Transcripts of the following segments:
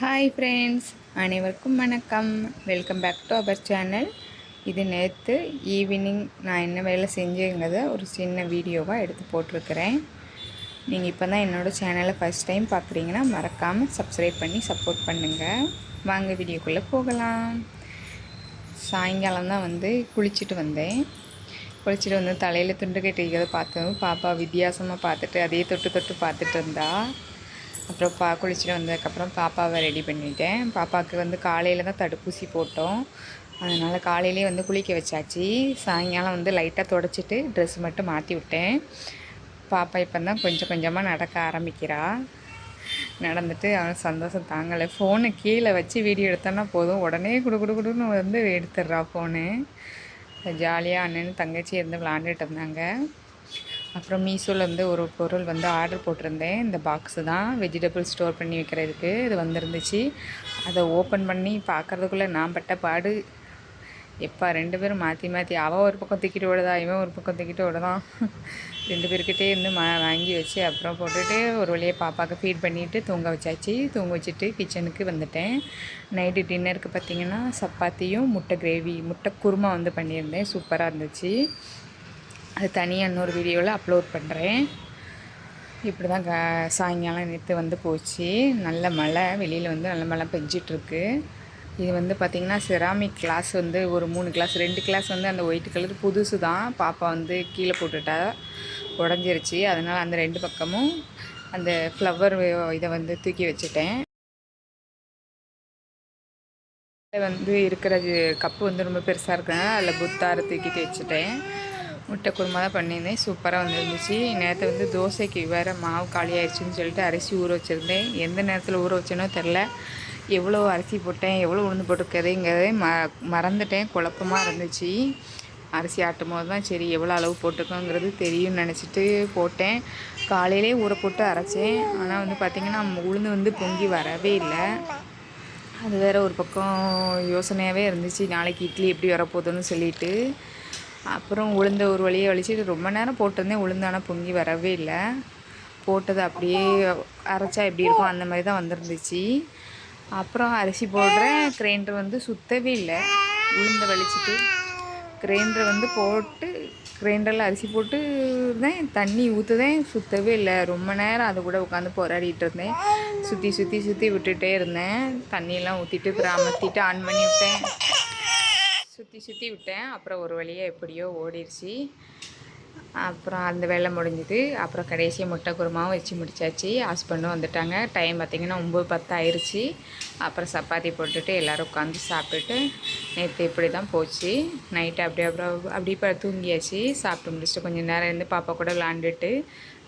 Hi friends அனைவருக்கும் வணக்கம். Welcome back to our channel இது நேற்று ஈவினிங் நான் என்ன வேலை செஞ்சேங்கிறத ஒரு சின்ன வீடியோவாக எடுத்து போட்டிருக்கிறேன். நீங்கள் இப்போ தான் என்னோடய சேனலை ஃபஸ்ட் டைம் பார்க்குறீங்கன்னா மறக்காமல் சப்ஸ்கிரைப் பண்ணி சப்போர்ட் பண்ணுங்கள் வாங்க வீடியோக்குள்ளே போகலாம். சாயங்காலம் தான் வந்து குளிச்சுட்டு வந்தேன். குளிச்சுட்டு வந்து தலையில் துண்டு கட்டிக்கிறத பார்த்தோம் பாப்பா வித்தியாசமாக பார்த்துட்டு அதையே தொட்டு தொட்டு பார்த்துட்டு இருந்தா. அப்புறம் பா குளிச்சுட்டு வந்ததுக்கப்புறம் பாப்பாவை ரெடி பண்ணிட்டேன். பாப்பாவுக்கு வந்து காலையில் தான் தடுப்பூசி போட்டோம். அதனால் காலையிலே வந்து குளிக்க வச்சாச்சு. சாயங்காலம் வந்து லைட்டாக தொடச்சிட்டு ட்ரெஸ் மட்டும் மாற்றி விட்டேன். பாப்பா இப்போ தான் கொஞ்சம் கொஞ்சமாக நடக்க ஆரம்பிக்கிறா. நடந்துட்டு அவன் சந்தோஷம் தாங்கலை. ஃபோனை கீழே வச்சு வீடியோ எடுத்தோன்னா போதும். உடனே குடு குடு குடுன்னு வந்து எடுத்துடுறா ஃபோனு ஜாலியாக அண்ணன் தங்கச்சி இருந்து விளாண்டுட்டு இருந்தாங்க. அப்புறம் மீஷோலேருந்து ஒரு பொருள் வந்து ஆர்டர் போட்டிருந்தேன். இந்த பாக்ஸு தான். வெஜிடபிள் ஸ்டோர் பண்ணி வைக்கிறதுக்கு இது வந்துருந்துச்சு. அதை ஓப்பன் பண்ணி பார்க்குறதுக்குள்ளே நான் பட்ட பாடு. எப்பா ரெண்டு பேரும் மாற்றி மாற்றி அவள் ஒரு பக்கம் தூக்கிட்டு விடுதா இவன் ஒரு பக்கம் தூக்கிட்டு விடுதான் ரெண்டு பேர்கிட்டே இருந்து மா வாங்கி வச்சு அப்புறம் போட்டுட்டு ஒரு வழியாக பாப்பாவுக்கு ஃபீட் பண்ணிவிட்டு தூங்க வச்சாச்சு. தூங்க வச்சுட்டு கிச்சனுக்கு வந்துட்டேன். நைட்டு டின்னருக்கு பார்த்திங்கன்னா சப்பாத்தியும் முட்டை கிரேவி முட்டை குருமா வந்து பண்ணியிருந்தேன். சூப்பராக இருந்துச்சு. அது தனியாக இன்னொரு வீடியோவில் அப்லோட் பண்ணுறேன் இப்படி தான் க சாயங்காலம் நேற்று வந்து போச்சு. நல்ல மழை வெளியில் வந்து நல்ல மழை பெஞ்சிட்ருக்கு. இது வந்து பார்த்திங்கன்னா செராமிக் கிளாஸ் வந்து ஒரு மூணு கிளாஸ் ரெண்டு கிளாஸ் வந்து அந்த ஒயிட் கலர் புதுசு தான் பாப்பா வந்து கீழே போட்டுட்டா உடஞ்சிருச்சு. அதனால் அந்த ரெண்டு பக்கமும் அந்த ஃப்ளவர் இதை வந்து தூக்கி வச்சுட்டேன். வந்து இருக்கிற கப்பு வந்து ரொம்ப பெருசாக இருக்கிறதுனால அதில் புத்தாரை தூக்கிட்டு வச்சுட்டேன். முட்டை குருமா தான் பண்ணியிருந்தேன். சூப்பராக வந்துருந்துச்சு. நேரத்தை வந்து தோசைக்கு வேறு மாவு காலியாகிடுச்சுன்னு சொல்லிட்டு அரிசி ஊற வச்சுருந்தேன். எந்த நேரத்தில் ஊற வச்சேனோ தெரில எவ்வளோ அரிசி போட்டேன் எவ்வளோ உளுந்து போட்டுருக்கதைங்கிறதே ம மறந்துட்டேன். குழப்பமாக இருந்துச்சு. அரிசி ஆட்டும் போது தான் சரி எவ்வளோ அளவு போட்டுக்கோங்கிறது தெரியும்னு நினச்சிட்டு போட்டேன். காலையிலே ஊற போட்டு அரைச்சேன். ஆனால் வந்து பார்த்திங்கன்னா உளுந்து வந்து பொங்கி வரவே இல்லை. அது வேறு ஒரு பக்கம் யோசனையாகவே இருந்துச்சு. நாளைக்கு இட்லி எப்படி வரப்போகுதுன்னு சொல்லிட்டு. அப்புறம் உளுந்த ஒரு வழியை வலிச்சுட்டு ரொம்ப நேரம் போட்டிருந்தேன். உளுந்தான பொங்கி வரவே இல்லை. போட்டது அப்படியே அரைச்சா எப்படி இருக்கும்? அந்த மாதிரி தான் வந்துருந்துச்சு. அப்புறம் அரிசி போடுறேன். கிரைண்டர் வந்து சுத்தவே இல்லை. உளுந்த வலிச்சுட்டு கிரைண்டர் வந்து போட்டு கிரைண்டரில் அரிசி போட்டு தான் தண்ணி ஊற்றுதேன் சுற்றவே இல்லை. ரொம்ப நேரம் அது கூட உட்காந்து போராடிட்டு இருந்தேன். சுற்றி சுற்றி சுற்றி விட்டுகிட்டே இருந்தேன். தண்ணியெல்லாம் ஊற்றிட்டு அப்புறம் அமர்த்திட்டு ஆன் பண்ணி விட்டேன். சுற்றி சுற்றி விட்டேன். அப்புறம் ஒரு வழியாக எப்படியோ ஓடிடுச்சு அப்புறம் அந்த வேலை முடிஞ்சுது. அப்புறம் கடைசியாக முட்டை குருமாவும் வச்சு முடிச்சாச்சு. ஹஸ்பண்டும் வந்துட்டாங்க. டைம் பார்த்திங்கன்னா ஒம்பது பத்து ஆயிடுச்சு அப்புறம் சப்பாத்தி போட்டுட்டு எல்லோரும் உட்காந்து சாப்பிட்டுட்டு நேற்று இப்படி தான் போச்சு. நைட்டு அப்படியே அப்புறம் அப்படியே தூங்கியாச்சு. சாப்பிட்டு முடிச்சுட்டு கொஞ்சம் நேரம் இருந்து பாப்பா கூட விளாண்டுட்டு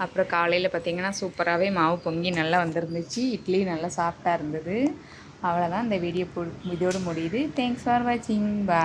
அப்புறம் காலையில் பார்த்திங்கன்னா சூப்பராகவே மாவு பொங்கி நல்லா வந்துருந்துச்சு. இட்லி நல்லா சாஃப்டாக இருந்தது. அவ்வளோதான் இந்த வீடியோ இதோடு முடியுது. தேங்க்ஸ் ஃபார் வாட்சிங் பா